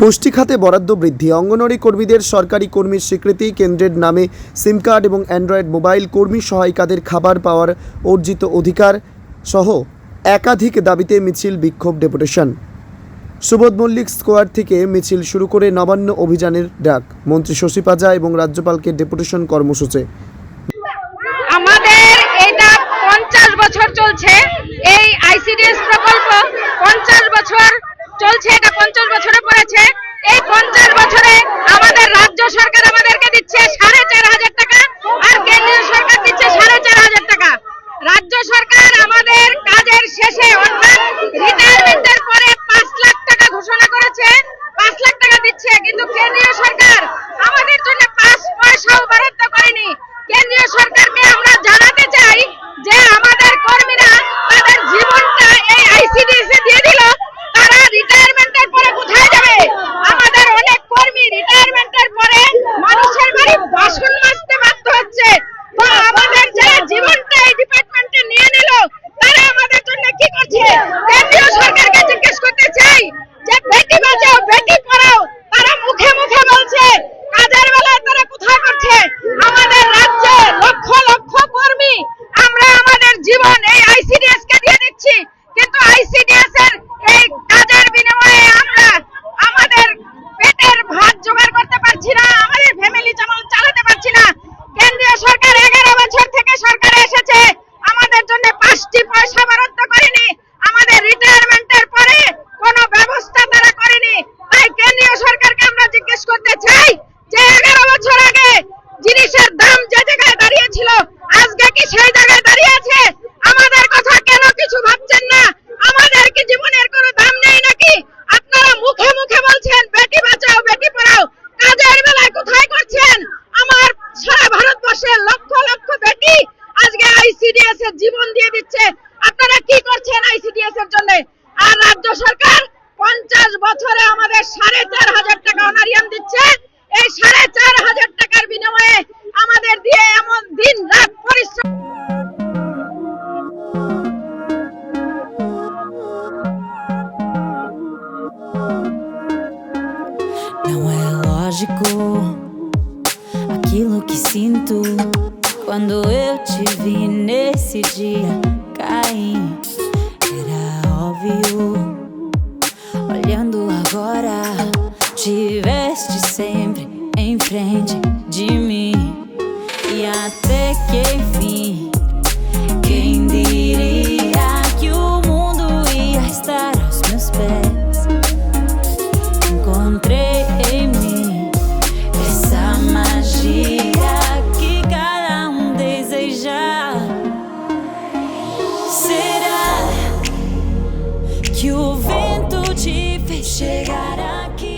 পুষ্টি খাতে বরাদ্দ বৃদ্ধি। অঙ্গনওয়াড়ি কর্মীদের সরকারি কর্মীর স্বীকৃতি, কেন্দ্রের নামে সিম কার্ড এবং অ্যান্ড্রয়েড মোবাইল কর্মী সহায়িকাদের খাবার পাওয়ার অর্জিত অধিকার সহ একাধিক দাবিতে মিছিল বিক্ষোভ ডেপুটেশন। সুবোধ মল্লিক স্কোয়ার থেকে মিছিল শুরু করে নবান্ন অভিযানের ডাক। মন্ত্রী শশী পাজা এবং রাজ্যপালকে ডেপুটেশন কর্মসূচি আমাদের এটা পঞ্চাশ বছর চলছে এই আইসিডিএস প্রকল্প পঞ্চাশ বছর চলছে এটা পঞ্চাশ বছরে পড়েছে এই পঞ্চাশ বছরে আমাদের রাজ্য সরকার আমাদেরকে দিচ্ছে সাড়ে চার হাজার টাকা আর কেন্দ্রীয় সরকার দিচ্ছে সাড়ে চার হাজার টাকা রাজ্য সরকার আমাদের কাজের শেষে অর্থাৎ রিটায়ারমেন্টের পরে পাঁচ লাখ টাকা ঘোষণা করেছে, পাঁচ লাখ টাকা দিচ্ছে, কিন্তু কেন্দ্রীয় সরকার আমাদের জীবন এই আইসিডিএস কে দিয়ে দিচ্ছি। কিন্তু আইসিডিএস এর এই কাজের বিনিময়ে আমরা আমাদের পেটের ভাত জোগাড় করতে পারছি না, আমাদের ফ্যামিলি চালাতে পারছি না কেন্দ্রীয় সরকার এগারো বছর থেকে সরকারে এসেছে আমাদের জন্য পাঁচটি পয়সা বরাদ্দ করেনি আমাদের রিটায়ারমেন্টের পরে কোনো ব্যবস্থা তারা করেনি তাই কেন্দ্রীয় সরকারকে আমরা জিজ্ঞেস করতে চাই যে এগারো বছর আগে জিনিসের দাম যে জায়গায় দাঁড়িয়েছিল আজকে কি সেই জায়গায় দাঁড়িয়ে আছে আমাদের কথা কেন কিছু ভাবছেন না আমাদের কি জীবনের কোনো দাম নেই নাকি আপনারা মুখে মুখে বলছেন বেটি বাঁচাও বেটি পড়াও কাজের বেলায় কোথায় করছেন আমার সারা ভারতবর্ষের লক্ষ লক্ষ বেটি আজকে আইসিডিএস এর জীবন দিয়ে দিচ্ছে আপনারা কি করছেন আইসিডিএস এর জন্য আর রাজ্য সরকার পঞ্চাশ বছরে আমাদের সাড়ে চার হাজার টাকা অনারিয়াম দিচ্ছে এই সাড়ে চার হাজার টাকার বিনিময়ে আমাদের দিয়ে এমন দিন রাত পরিশ্রম Não é lógico aquilo que sinto quando eu te vi nesse dia cair. Sempre em frente de mim. E até que enfim, quem diria que o mundo ia estar aos meus pés? Encontrei em mim essa magia que cada um deseja. Será que o vento te fez chegar aqui?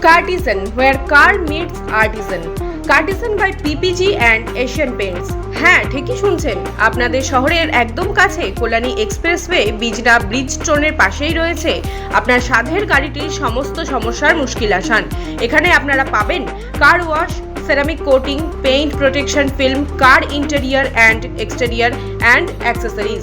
Cartisan, where car meets artisan. Cartisan by PPG and Asian Paints হ্যাঁ ঠিকই শুনছেন। আপনাদের শহরের একদম কাছে Kalyani expressway বিজনা bridge স্টোনের পাশেই রয়েছে আপনার সাধের গাড়িটির সমস্ত সমস্যার মুশকিল আসান। এখানে আপনারা পাবেন car wash ceramic coating paint protection film car interior and exterior and accessories